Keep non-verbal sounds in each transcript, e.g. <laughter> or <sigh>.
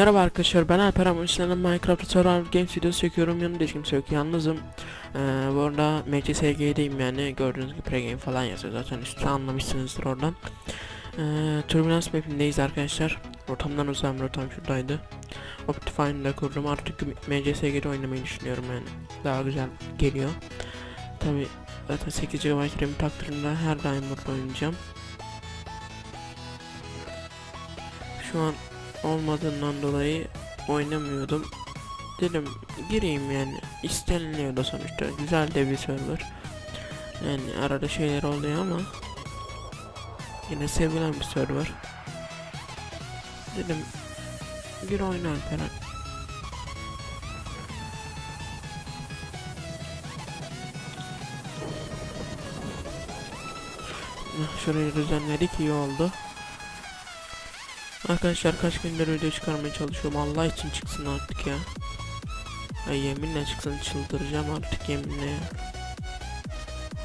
Merhaba arkadaşlar ben Alper ama sizlerle Minecraft Survival Games videosu çekiyorum. Yanımda hiç kimse yok yalnızım. Ee, Bu arada MCSG'deyim yani gördüğünüz gibi pregame falan yazıyor zaten üstte anlamışsınızdır oradan. Ee, Turbulence mapindeyiz arkadaşlar. Rotamdan uzağım rotam şuradaydı. Optifine'ı da kurdum artık MCSG'de oynamayı düşünüyorum yani daha güzel geliyor. Tabi zaten 8 GB RAM taktığımda her daim burada oynayacağım. Şu an olmadığından dolayı oynamıyordum. Dedim gireyim yani isteniliyordu sonuçta güzel de bir server. Yani arada şeyler oluyor ama yine sevilen bir server. Dedim bir oyna Alperen. Şurayı düzenledik iyi oldu. Arkadaşlar kaç gündür video çıkarmaya çalışıyorum. Allah için çıksın artık ya. Ay yeminle çıksın çıldıracağım artık yeminle ya.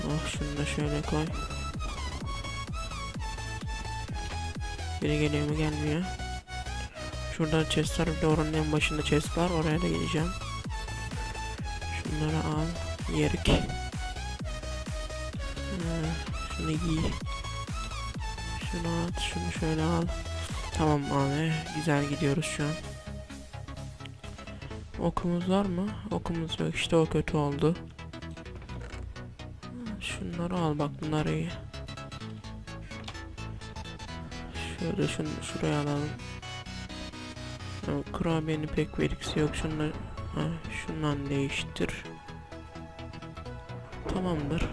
Oh şunu da şöyle koy. Biri geliyor mu gelmiyor. Şurada chest var bir de en başında chest var oraya da geleceğim Şunları al yerik. Ha, Şunu giy. Şunu at şunu şöyle al Tamam abi güzel gidiyoruz şu an. Okumuz var mı? Okumuz yok işte o kötü oldu. Şunları al bak bunlar iyi. Şöyle şunu şuraya alalım. Kurabiyenin pek veriksi yok. Şunları ha, şundan değiştir. Tamamdır.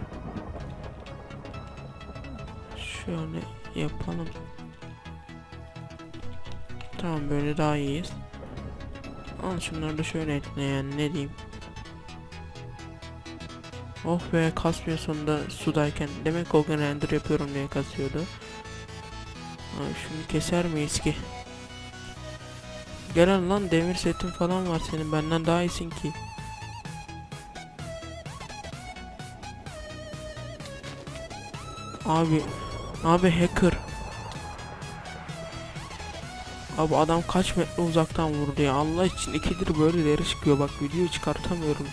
Şöyle yapalım. Tamam böyle daha iyiyiz. Al şunları da şöyle ekle yani ne diyeyim. Oh be kasmıyor sonunda sudayken. Demek gün render yapıyorum diye kasıyordu. Abi şunu keser miyiz ki? Gel lan demir setin falan var senin benden daha iyisin ki. Abi abi hacker Abi adam kaç metre uzaktan vurdu ya. Allah için ikidir böyle deri çıkıyor. Bak video çıkartamıyorum.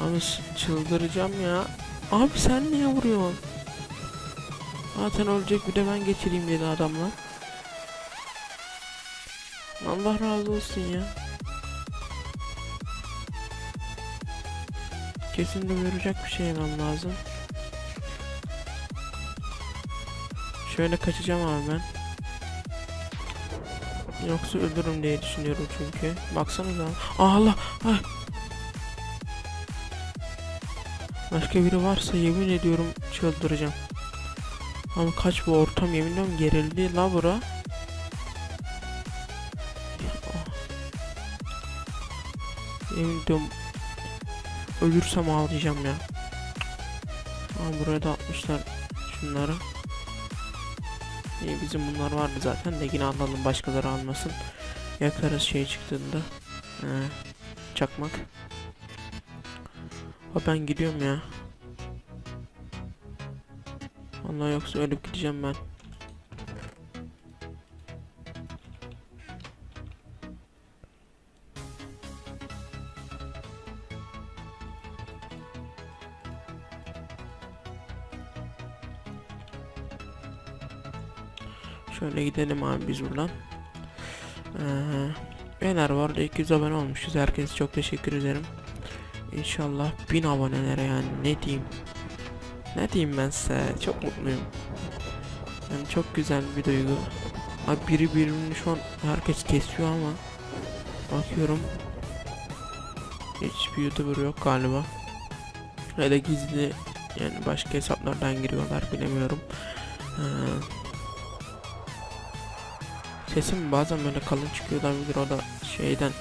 Abi çıldıracağım ya. Abi sen niye vuruyorsun? Zaten ölecek. Bir de ben geçireyim dedi adamla. Allah razı olsun ya. Kesin de vuracak bir şey yemem lazım. Şöyle kaçacağım abi ben Yoksa ölürüm diye düşünüyorum çünkü. Baksanıza. Aa, Allah! Ay! Başka biri varsa yemin ediyorum çıldıracağım. Ama kaç bu ortam yemin ediyorum gerildi la bura. Yemin ediyorum ölürsem ağlayacağım ya. Aa, buraya da atmışlar şunları. İyi bizim bunlar vardı zaten de yine alalım başkaları almasın. Yakarız şey çıktığında. He, çakmak. Ha ben gidiyorum ya. Allah yoksa ölüp gideceğim ben. Şöyle gidelim abi biz buradan. Ee, bu arada 200 abone olmuşuz. Herkese çok teşekkür ederim. İnşallah 1000 abonelere yani ne diyeyim. Ne diyeyim ben size çok mutluyum. Yani çok güzel bir duygu. Abi biri birbirini şu an herkes kesiyor ama bakıyorum hiçbir youtuber yok galiba. Ya da gizli yani başka hesaplardan giriyorlar bilemiyorum. Ee, Sesim bazen böyle kalın çıkıyor olabilir o da şeyden.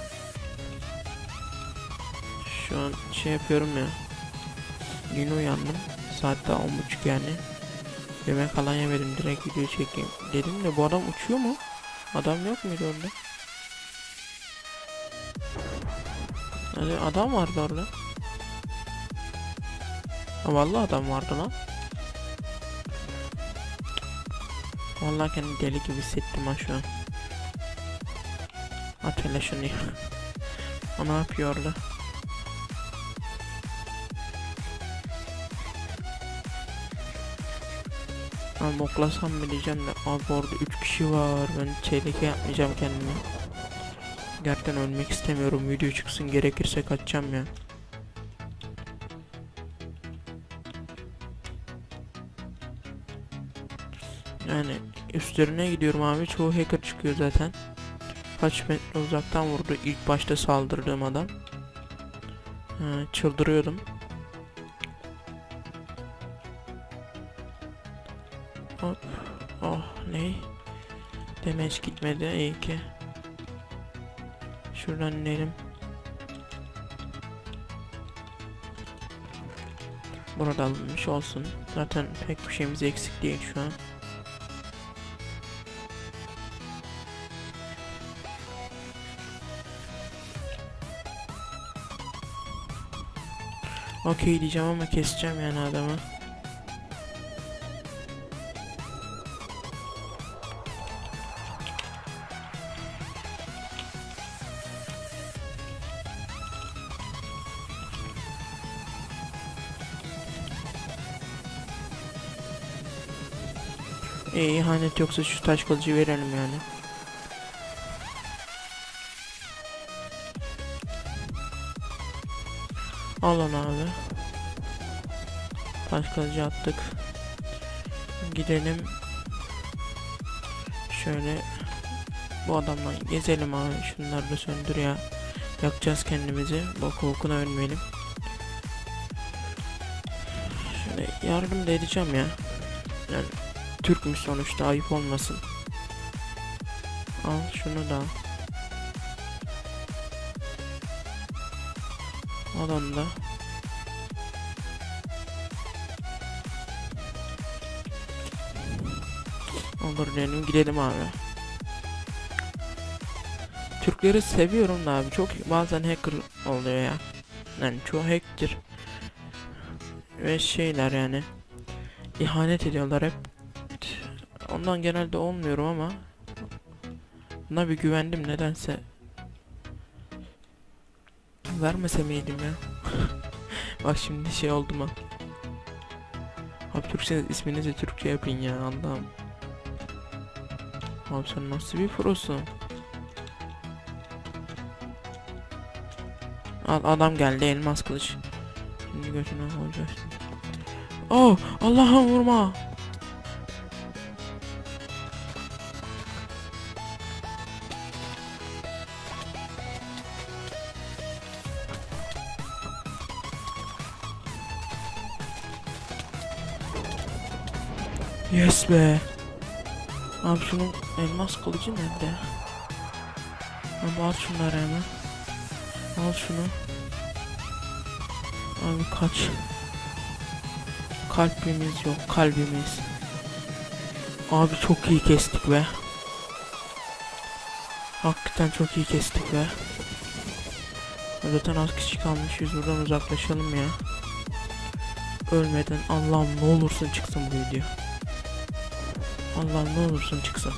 Şu an şey yapıyorum ya. Yeni uyandım. Saat daha on buçuk yani. Yemek falan yemedim direkt video çekeyim. Dedim de bu adam uçuyor mu? Adam yok muydu orada? Hani adam vardı orada. Ha vallahi adam vardı lan. Vallahi kendimi deli gibi hissettim ha şu an. At hele şunu. O ne yapıyor orada? Abi oklasam mı diyeceğim de abi orada 3 kişi var. Ben tehlike yapmayacağım kendime. Gerçekten ölmek istemiyorum. Video çıksın gerekirse kaçacağım ya. Yani üstlerine gidiyorum abi. Çoğu hacker çıkıyor zaten Kaç metre uzaktan vurdu ilk başta saldırdığım adam ha, Çıldırıyordum Hop. Oh ne? Demeç gitmedi iyi ki. Şuradan inelim. Burada alınmış olsun. Zaten pek bir şeyimiz eksik değil şu an. Okey diyeceğim ama keseceğim yani adamı. E, ihanet yoksa şu taş kılıcı verelim yani. Al onu abi. Taş kılıcı attık. Gidelim. Şöyle bu adamla gezelim abi. Şunları da söndür ya. Yakacağız kendimizi. Bak korkuna ölmeyelim. Şöyle yardım da edeceğim ya. Yani Türkmüş sonuçta ayıp olmasın. Al şunu da. al. Al onu da. Olur diyelim gidelim abi. Türkleri seviyorum da abi çok bazen hacker oluyor ya. Yani çoğu hacker. Ve şeyler yani. ihanet ediyorlar hep. Ondan genelde olmuyorum ama Buna bir güvendim nedense Vermese miydim ya? <laughs> Bak şimdi şey oldu mu? Abi Türkçe isminizi Türkçe yapın ya Allah'ım. Abi sen nasıl bir prosun? Al adam geldi elmas kılıç. Şimdi götüne koyacağız Oh Allah'ım vurma Yes be. Abi şunun elmas kılıcı nerede? Abi al şunları hemen. Al şunu. Abi kaç. Kalbimiz yok kalbimiz. Abi çok iyi kestik be. Hakikaten çok iyi kestik be. Zaten az kişi kalmış biz buradan uzaklaşalım ya. Ölmeden Allah'ım ne olursun çıksın bu video. Allah'ım ne olursun çıksın.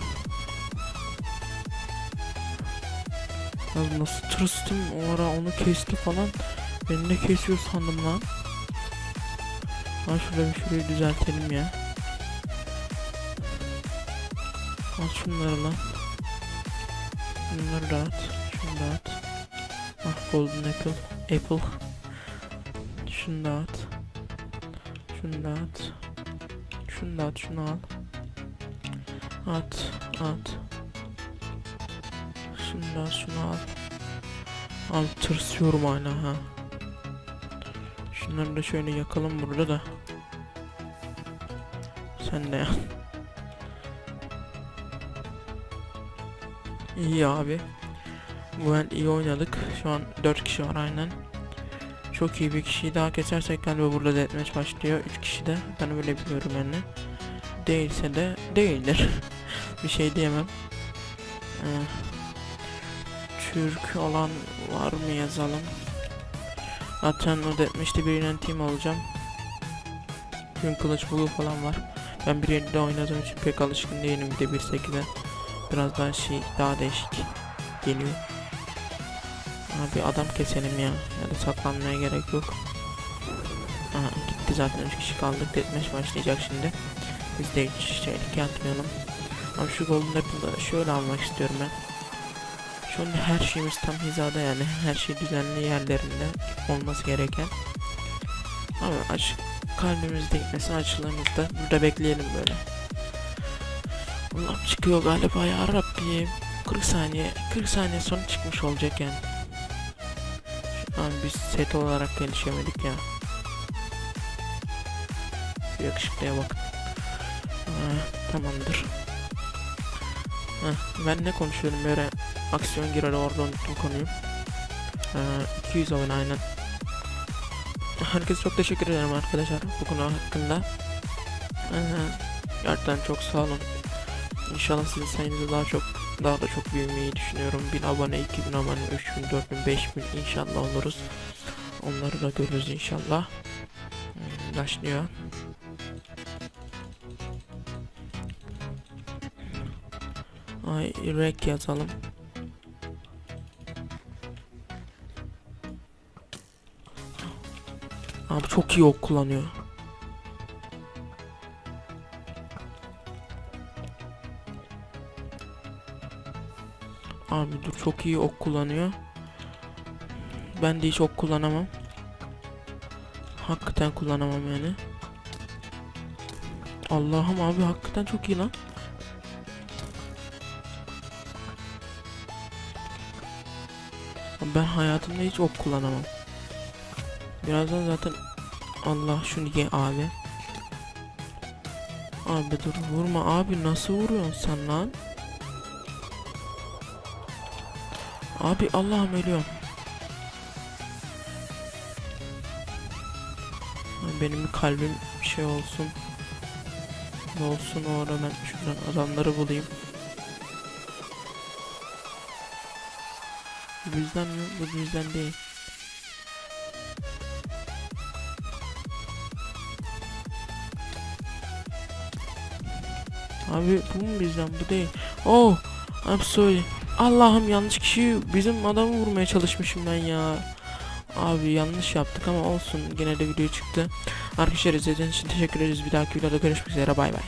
Ya nasıl tırstım o ara onu kesti falan. Beni de kesiyor sandım lan. Ha şurada bir şurayı düzeltelim ya. Al şunları lan. Bunları dağıt. Şunu dağıt. Ah golden apple. Apple. Şunu dağıt. Şunu dağıt. Şunu dağıt şunu al. At, at. Şunu da al, şunu al. Al tırsıyorum hala ha. Şunları da şöyle yakalım burada da. Sen de ya. İyi abi. Bu el iyi oynadık. Şu an 4 kişi var aynen. Çok iyi bir kişiyi daha kesersek galiba burada deathmatch başlıyor. 3 kişi de. Ben öyle biliyorum yani. Değilse de değildir. Bir şey diyemem. Ee, Türk olan var mı yazalım. Zaten o demişti birinden team olacağım. Gün kılıç bulu falan var. Ben 1.7'de oynadığım için pek alışkın değilim bir de 1.8'e. Biraz daha şey daha değişik geliyor. Abi adam keselim ya. Ya da saklanmaya gerek yok. Aha gitti zaten 3 kişi kaldık. Deathmatch başlayacak şimdi. Biz de hiç tehlike atmayalım. Ama şu golden apple'ı şöyle almak istiyorum ben. Şu anda her şeyimiz tam hizada yani. Her şey düzenli yerlerinde olması gereken. Ama aç kalbimizde gitmesin açılarımızda. Burada bekleyelim böyle. Allah'ım çıkıyor galiba ya Rabbim. 40 saniye 40 saniye sonra çıkmış olacak yani. Şu biz set olarak gelişemedik ya. Yakışıklıya bak. Aa, tamamdır. Heh, ben ne konuşuyorum böyle aksiyon girer orada unuttum konuyu. Ee, 200 oyun aynen. Herkese çok teşekkür ederim arkadaşlar bu konu hakkında. Ee, gerçekten çok sağ olun. İnşallah sizin sayınızda daha çok daha da çok büyümeyi düşünüyorum. 1000 abone, 2000 abone, 3000, 4000, 5000 inşallah oluruz. Onları da görürüz inşallah. Hmm, Başlıyor. Ay rek yazalım. Abi çok iyi ok kullanıyor. Abi dur çok iyi ok kullanıyor. Ben de hiç ok kullanamam. Hakikaten kullanamam yani. Allah'ım abi hakikaten çok iyi lan. Ben hayatımda hiç ok kullanamam. Birazdan zaten Allah şunu ye abi. Abi dur vurma abi nasıl vuruyorsun sen lan? Abi Allah'ım ölüyorum. Benim kalbim şey olsun. Ne olsun o ara şuradan adamları bulayım. Bu bizden mi? Bu bizden değil. Abi bu mu bizden? Bu değil. Oh! I'm sorry. Allah'ım yanlış kişi bizim adamı vurmaya çalışmışım ben ya. Abi yanlış yaptık ama olsun. Gene de video çıktı. Arkadaşlar izlediğiniz için teşekkür ederiz. Bir dahaki videoda görüşmek üzere. Bay bay.